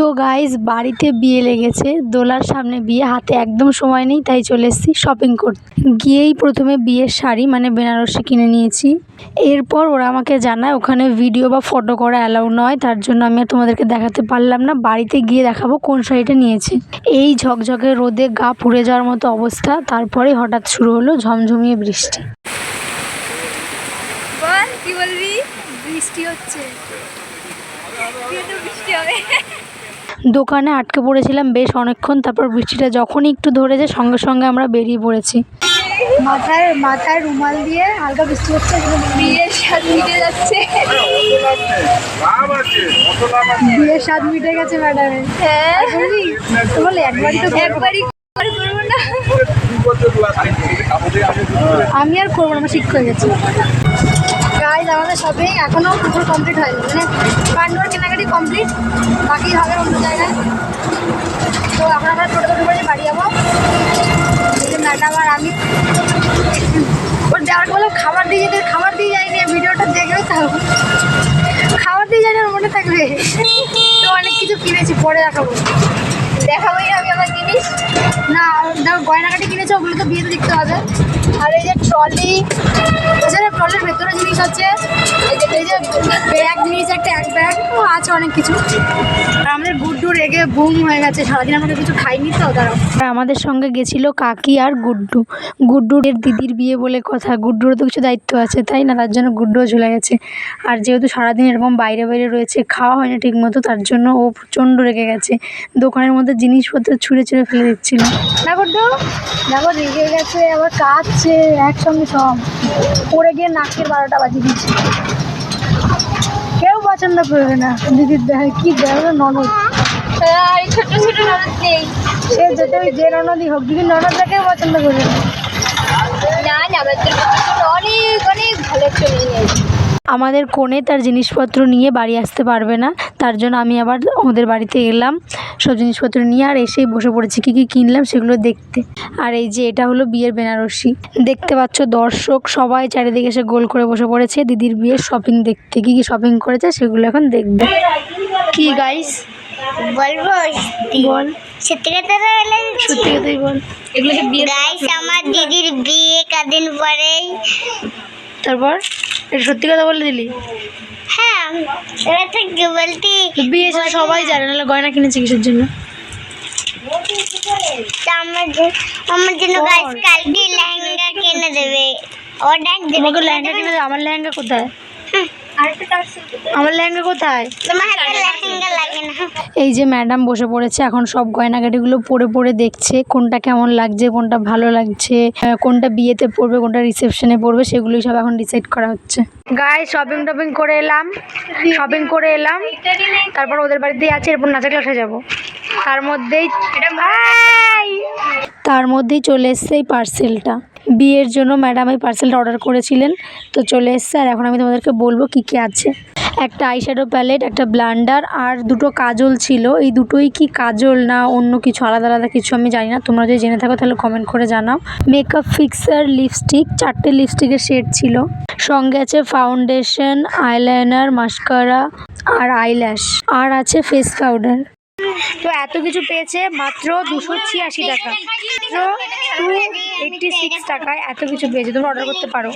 তো গাইজ বাড়িতে বিয়ে লেগেছে। দোলার সামনে বিয়ে, হাতে একদম সময় নেই, তাই চলে এসেছি শপিং করতে। গিয়েই প্রথমে বিয়ের শাড়ি মানে বেনারসি কিনে নিয়েছি। এরপর ওরা আমাকে জানায়, ওখানে ভিডিও বা ফটো করা অ্যালাউ নয়, তার জন্য আমি তোমাদেরকে দেখাতে পারলাম না। বাড়িতে গিয়ে দেখাবো কোন শাড়িটা নিয়েছি। এই ঝকঝকে রোদে গা পুড়ে যাওয়ার মতো অবস্থা। তারপরে হঠাৎ শুরু হলো ঝমঝমিয়ে বৃষ্টি। বৃষ্টি হচ্ছে। বৃষ্টি হবে। দোকানে আটকে পড়েছিলাম বেশ অনেকক্ষণ তারপর বৃষ্টিটা যখনই একটু ধরেছে সঙ্গে সঙ্গে আমরা বেরিয়ে পড়েছি। মাথায় মাথায় রুমাল দিয়ে হালকা বৃষ্টি হচ্ছে বিয়ের স্বাদ মিটে যাচ্ছে। বিয়ের স্বাদ মিটে গেছে ম্যাডামের হ্যাঁ। বলে একবারই তো একবারই আর করব না। আমি আর করব না আমার শিক্ষা হয়ে গেছে। আমাদের শপিং এখনও পুরো কমপ্লিট হয়নি। মানে পান্ডুয়ার কেনাকাটি কমপ্লিট বাকি হবে অন্য জায়গায়। তো এখন আমরা টোটো টোটো করে বাড়ি যাব। ম্যাডাম আর আমি। ওর যাওয়ার বলে খাবার দিয়ে যেতে, খাবার দিয়ে যাইনি ভিডিওটা দেখবে তাও। খাবার দিয়ে যায়নি, ওর মনে থাকবে। তো অনেক কিছু কিনেছি, পরে দেখাবো। দেখাবোই আমি আমার জিনিস না দেখো, গয়নাকাটি কিনেছে, ওগুলো তো বিয়েতে দেখতে হবে। আর এই যে ট্রলি। এছাড়া ট্রলির ভেতরে জিনিস আছে এই যে ব্যাগ নিয়েছে একটা এক ব্যাগ আছে অনেক কিছু। আর আমাদের গুড্ডু রেগে বুম হয়ে গেছে সারাদিন আমাকে কিছু খাইনি তো তারা আর আমাদের সঙ্গে গেছিল কাকি আর গুড্ডু। গুড্ডুর দিদির বিয়ে বলে কথা গুড্ডুরও তো কিছু দায়িত্ব আছে তাই না? তার জন্য গুড্ডুও ঝুলে গেছে। আর যেহেতু সারাদিন এরকম বাইরে বাইরে রয়েছে খাওয়া হয়নি ঠিক মতো তার জন্য ও প্রচণ্ড রেগে গেছে। দোকানের মধ্যে জিনিসপত্র ছুঁড়ে ছুঁড়ে ফেলে দিচ্ছিল। না গুড্ডু? দেখো রেগে গেছে আবার কাঁদছে একসঙ্গে সব। পড়ে গিয়ে নাকের বারোটা বাজিয়ে দিচ্ছে পছন্দ করবে না। দিদির দেখ কি দেখো ননদ? ছোট ছোট ননদ নেই। সে যেতে যে ননদই হোক দিদির ননদটা কেউ পছন্দ করবে না। না অনেক অনেক ভালো চলে নিয়েছি। আমাদের কোণে তার জিনিসপত্র নিয়ে বাড়ি আসতে পারবে না। তার জন্য আমি আবার ওদের বাড়িতে এলাম সব জিনিসপত্র নিয়ে আর এসেই বসে পড়েছি কী কী কিনলাম সেগুলো দেখতে। আর এই যে এটা হলো বিয়ের বেনারসি। দেখতে পাচ্ছ দর্শক সবাই চারিদিকে এসে গোল করে বসে পড়েছে। দিদির বিয়ের শপিং দেখতে কী কী শপিং করেছে সেগুলো এখন দেখবে। কি গাইস বলব বল। সত্যি কথা সত্যি কথাই বল। এগুলো গাইস আমার দিদির বিয়ে কদিন পরেই। তারপর? এটা সত্যি কথা বলে দিলি? হ্যাঁ এটা বলতি বিয়ে সবাই জানে নাহলে গয়না কিনেছে কিসের জন্য? আমার আমার জন্য গাইস কালকে লেহেঙ্গা কিনে দেবে। অর্ডার দেবে লেহেঙ্গা কিনে দেবে আমার লেহেঙ্গা কোথায়? আমার লেহেঙ্গা কোথায়? এই যে ম্যাডাম বসে পড়েছে এখন সব গয়নাগাটিগুলো পরে পরে দেখছে কোনটা কেমন লাগছে কোনটা ভালো লাগছে কোনটা বিয়েতে পড়বে কোনটা রিসেপশনে পড়বে সেগুলোই সব এখন ডিসাইড করা হচ্ছে। গায়ে শপিং টপিং করে এলাম শপিং করে এলাম। তারপর ওদের বাড়িতেই আছে এরপর নাচা ক্লাসে যাব। তার মধ্যেই তার মধ্যেই চলে এসছে এই পার্সেলটা বিয়ের জন্য ম্যাডাম এই পার্সেলটা অর্ডার করেছিলেন। তো চলে এসছে আর এখন আমি তোমাদেরকে বলব কী কী আছে। একটা আইশ্যাডো প্যালেট একটা ব্লান্ডার আর দুটো কাজল ছিল। এই দুটোই কি কাজল না অন্য কিছু? আলাদা আলাদা কিছু আমি জানি না। তোমরা যদি জেনে থাকো তাহলে কমেন্ট করে জানাও। মেকআপ ফিক্সার লিপস্টিক চারটে লিপস্টিকের শেড ছিল। সঙ্গে আছে ফাউন্ডেশন আইলাইনার মাস্কারা আর আইল্যাশ আর আছে ফেস পাউডার তো এত কিছু পেয়েছে মাত্র দুশো ছিয়াশি টাকা। মাত্র টু এইটটি সিক্স টাকায় এত কিছু পেয়েছে তোমরা অর্ডার করতে পারো।